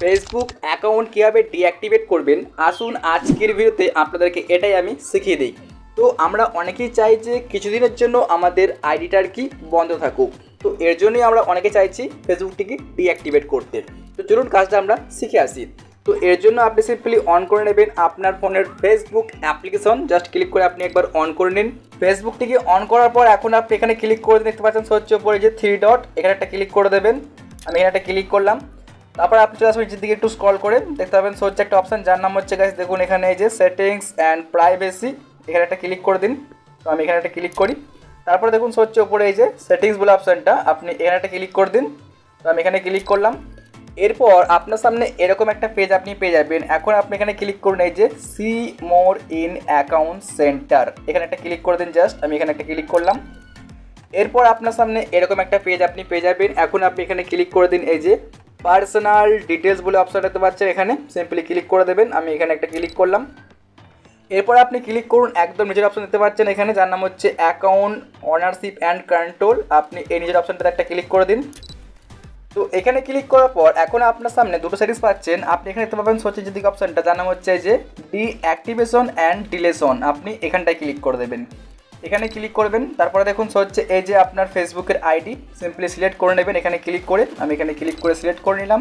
Facebook account কীভাবে deactivate করবেন? আসুন আজকের ভিডিওতে আপনাদেরকে এটাই আমি শিখিয়ে দিই। তো আমরা অনেকেই চাই যে কিছুদিনের জন্য আমাদের আইডিটার কি বন্ধ থাকুক। তো এর জন্যই আমরা অনেকে চাইছি ফেসবুকটিকে ডিঅ্যাক্টিভেট করতে। তো চলুন কাজটা আমরা শিখে আসি। তো এর জন্য আপনি সিম্পলি অন করে নেবেন আপনার ফোনের ফেসবুক অ্যাপ্লিকেশন জাস্ট ক্লিক করে আপনি একবার অন করে নিন। ফেসবুকটিকে অন করার পর এখন আপনি এখানে ক্লিক করে দেখতে পাচ্ছেন সহ্য উপরে যে থ্রি ডট এখানে একটা ক্লিক করে দেবেন। আমি এখানে একটা ক্লিক করলাম। তারপর আপনি চলে আসবেন নিচের দিকে, একটু স্ক্রল করে দেখতে পাবেন সো হচ্ছে একটা অপশান যার নাম হচ্ছে গাইস দেখুন এখানে এই যে সেটিংস অ্যান্ড প্রাইভেসি এখানে একটা ক্লিক করে দিন। তো আমি এখানে একটা ক্লিক করি। তারপরে দেখুন সো হচ্ছে উপরে এই যে সেটিংস বলে অপশানটা আপনি এখানে একটা ক্লিক করে দিন। তো আমি এখানে ক্লিক করলাম। এরপর আপনার সামনে এরকম একটা পেজ আপনি পেয়ে যাবেন। এখন আপনি এখানে ক্লিক করুন এই যে see more in account center এখানে একটা ক্লিক করে দিন জাস্ট আমি এখানে একটা ক্লিক করলাম। এরপর আপনার সামনে এরকম একটা পেজ আপনি পেয়ে যাবেন। এখন আপনি এখানে ক্লিক করে দিন এই যে পার্সোনাল ডিটেলস বলে অপশন দেখতে পাচ্ছেন এখানে। সিম্পলি ক্লিক করে দেবেন। আমি এখানে একটা ক্লিক করলাম। এরপর আপনি ক্লিক করুন, একদম নিজের অপশন দেখতে পাচ্ছেন এখানে, যার নাম হচ্ছে অ্যাকাউন্ট অনারশিপ অ্যান্ড কন্ট্রোল আপনি এই নিজের অপশনটাতে একটা ক্লিক করে দিন। তো এখানে ক্লিক করার পর, এখন আপনার সামনে দুটো সেটিংস পাচ্ছেন। আপনি এখানে দেখতে পাবেন সচিন যে দিকে অপশনটা যার নাম হচ্ছে যে ডি ডিঅ্যাক্টিভেশন অ্যান্ড ডিলেশন আপনি এখানটায় ক্লিক করে দেবেন। এখানে ক্লিক করবেন, তারপরে দেখুন হচ্ছে এই যে আপনার ফেসবুকের আইডি সিম্পলি সিলেক্ট করে নেবেন, এখানে ক্লিক করে, আমি এখানে ক্লিক করে সিলেক্ট করে নিলাম।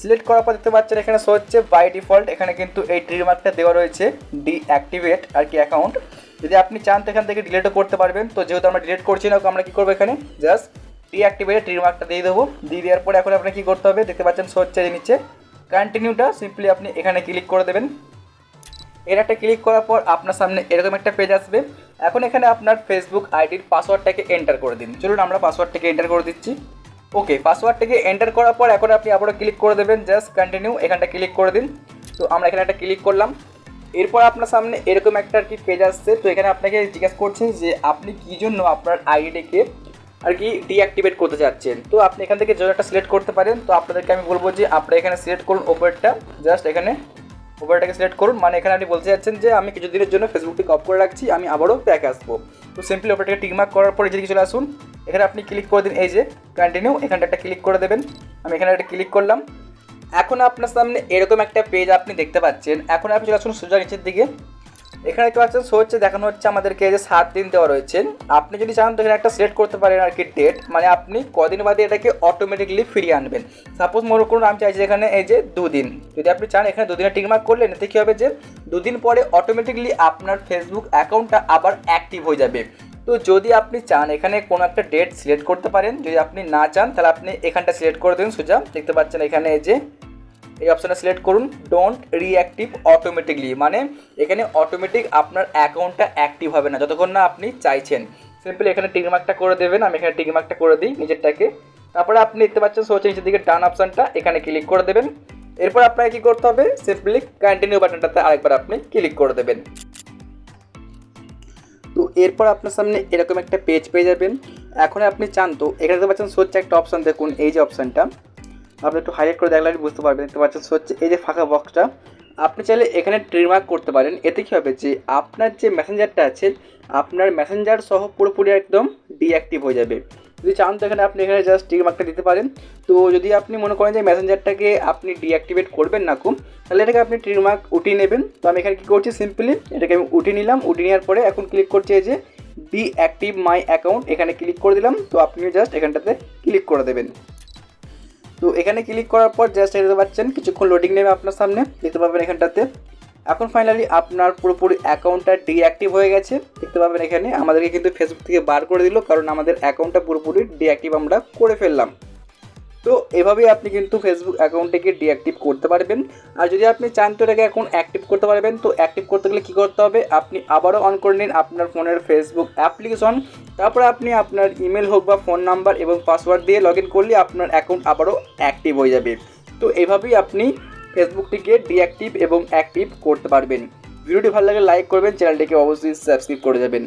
সিলেক্ট করার পর দেখতে পাচ্ছেন, এখানে হচ্ছে বাই ডিফল্ট এখানে কিন্তু এই ট্রিমার্কটা দেওয়া রয়েছে ডিঅ্যাক্টিভেট আর কি অ্যাকাউন্ট যদি আপনি চান তো এখান থেকে ডিলেটও করতে পারবেন, তো যেহেতু আমরা ডিলিট করছি না, আমরা কী করব এখানে? জাস্ট ডিঅ্যাক্টিভেট ট্রিমার্কটা দিয়ে দেবো। দিয়ে দেওয়ার পরে এখন আপনাকে কী করতে হবে, দেখতে পাচ্ছেন হচ্ছে যে নিচে কন্টিনিউটা সিম্পলি আপনি এখানে ক্লিক করে দেবেন। এর একটা ক্লিক করার পর আপনার সামনে এরকম একটা পেজ আসবে। এখন এখানে আপনার ফেসবুক আইডির পাসওয়ার্ডটাকে এন্টার করে দিন। চলুন আমরা পাসওয়ার্ডটাকে এন্টার করে দিচ্ছি। ওকে পাসওয়ার্ডটাকে এন্টার করার পর এখন আপনি আবারও ক্লিক করে দেবেন জাস্ট কন্টিনিউ এখানটা ক্লিক করে দিন। তো আমরা এখানে একটা ক্লিক করলাম। এরপর আপনার সামনে এরকম একটা আর কি পেজ আসছে। তো এখানে আপনাকে জিজ্ঞেস করছে যে আপনি কী জন্য আপনার আইডিকে আর কি ডিঅ্যাক্টিভেট করতে চাচ্ছেন? তো আপনি এখান থেকে যে একটা সিলেক্ট করতে পারেন। তো আপনাদেরকে আমি বলব যে আপনারা এখানে সিলেক্ট করুন ওপরটা। জাস্ট এখানে ওপরটাকে সিলেক্ট করুন। মানে এখানে আপনি বলতে চাচ্ছেন যে, আমি কিছুদিনের জন্য ফেসবুকটিকে অফ করে রাখছি, আমি আবারও ব্যাক আসব। তো সিম্পলি ওপরটাকে টিকমার্ক করার পরে যদি চলে আসুন। এখানে আপনি ক্লিক করে দিন এই যে কন্টিনিউ এখানটা একটা ক্লিক করে দেবেন। আমি এখানে একটা ক্লিক করলাম। এখন আপনার সামনে এরকম একটা পেজ আপনি দেখতে পাচ্ছেন। এখন আপনি চলে আসুন সোজা নিচের দিকে। এখানে দেখতে পাচ্ছেন শো হচ্ছে, দেখানো হচ্ছে আমাদেরকে যে সাত দিন দেওয়া রয়েছে। আপনি যদি চান তো এখানে একটা সিলেক্ট করতে পারেন আর কি ডেট মানে আপনি কদিন বাদে এটাকে অটোমেটিকলি ফিরিয়ে আনবেন। সাপোজ মনে করুন, আমি চাইছি এখানে এই যে দুদিন। যদি আপনি চান এখানে দুদিনের টিকমার্ক করলেন, এতে কী হবে যে দুদিন পরে অটোমেটিকলি আপনার ফেসবুক অ্যাকাউন্টটা আবার অ্যাক্টিভ হয়ে যাবে। তো যদি আপনি চান এখানে কোনো একটা ডেট সিলেক্ট করতে পারেন, যদি আপনি না চান, তাহলে আপনি এখানটা সিলেক্ট করে দিন, সোজা। দেখতে পাচ্ছেন এখানে এই যে এই অপশানে সিলেক্ট করুন ডোন্ট রিঅ্যাক্টিভ অটোমেটিকলি মানে এখানে অটোমেটিক আপনার অ্যাকাউন্টটা অ্যাক্টিভ হবে না, যতক্ষণ না আপনি চাইছেন। সিম্পলি এখানে টিকমার্কটা করে দেবেন, আমি এখানে টিকমার্কটা করে দিই নিজেরটাকে। তারপরে আপনি দেখতে পাচ্ছেন সোচে নিচের দিকে ডান অপশানটা এখানে ক্লিক করে দেবেন। এরপর আপনাকে কী করতে হবে? সিম্পলি কন্টিনিউ বাটনটাতে আরেকবার আপনি ক্লিক করে দেবেন। তো এরপর আপনার সামনে এরকম একটা পেজ পেয়ে যাবেন। এখন আপনি চান তো, এখানে দেখতে পাচ্ছেন সোচ্ছে একটা অপশান দেখুন, এই যে অপশানটা আপনি একটু হাইলাইট করে দেখলে আপনি বুঝতে পারবেন, দেখতে পাচ্ছেন হচ্ছে এই যে ফাঁকা বক্সটা আপনি চাইলে এখানে ট্রিমার্ক করতে পারেন। এতে কী হবে যে আপনার যে মেসেঞ্জারটা আছে, আপনার মেসেঞ্জার সহ পুরোপুরি একদম ডিঅ্যাক্টিভ হয়ে যাবে। যদি চান তো এখানে আপনি এখানে জাস্ট টিকমার্কটা দিতে পারেন। তো যদি আপনি মনে করেন যে মেসেঞ্জারটাকে আপনি ডিঅ্যাক্টিভেট করবেন না খুব, তাহলে এটাকে আপনি ট্রিমার্ক উঠিয়ে নেবেন। তো আমি এখানে কী করছি সিম্পলি এটাকে আমি উঠিয়ে নিলাম, উঠিয়ে নেওয়ার পরে এখন ক্লিক করছি এই যে ডিঅ্যাক্টিভ মাই অ্যাকাউন্ট এখানে ক্লিক করে দিলাম। তো আপনিও জাস্ট এখানটাতে ক্লিক করে দেবেন। তো এখানে ক্লিক করার পর জাস্ট দেখতে পাচ্ছেন কিছুক্ষণ লোডিং নেবে আপনার সামনে, দেখতে পাবেন এখানটাতে। এখন ফাইনালি আপনার পুরোপুরি অ্যাকাউন্টটা ডিঅ্যাক্টিভ হয়ে গেছে। দেখতে পাবেন এখানে আমাদেরকে কিন্তু ফেসবুক থেকে বার করে দিল, কারণ আমাদের অ্যাকাউন্টটা পুরোপুরি ডিঅ্যাক্টিভ আমরা করে ফেললাম। তো এভাবেই আপনি কিন্তু ফেসবুক অ্যাকাউন্টটিকে ডিঅ্যাক্টিভ করতে পারবেন। আর যদি আপনি চান তো এটাকে এখন অ্যাক্টিভ করতে পারবেন, তো অ্যাক্টিভ করতে গেলে কী করতে হবে? আপনি আবারও অন করে নিন আপনার ফোনের ফেসবুক অ্যাপ্লিকেশন তারপরে আপনি আপনার ইমেল হোক বা ফোন নাম্বার এবং পাসওয়ার্ড দিয়ে লগ ইন করলে আপনার অ্যাকাউন্ট আবারও অ্যাক্টিভ হয়ে যাবে। তো এভাবেই আপনি ফেসবুকটিকে ডিঅ্যাক্টিভ এবং অ্যাক্টিভ করতে পারবেন। ভিডিওটি ভালো লাগলে লাইক করবেন চ্যানেলটিকে অবশ্যই সাবস্ক্রাইব করে যাবেন।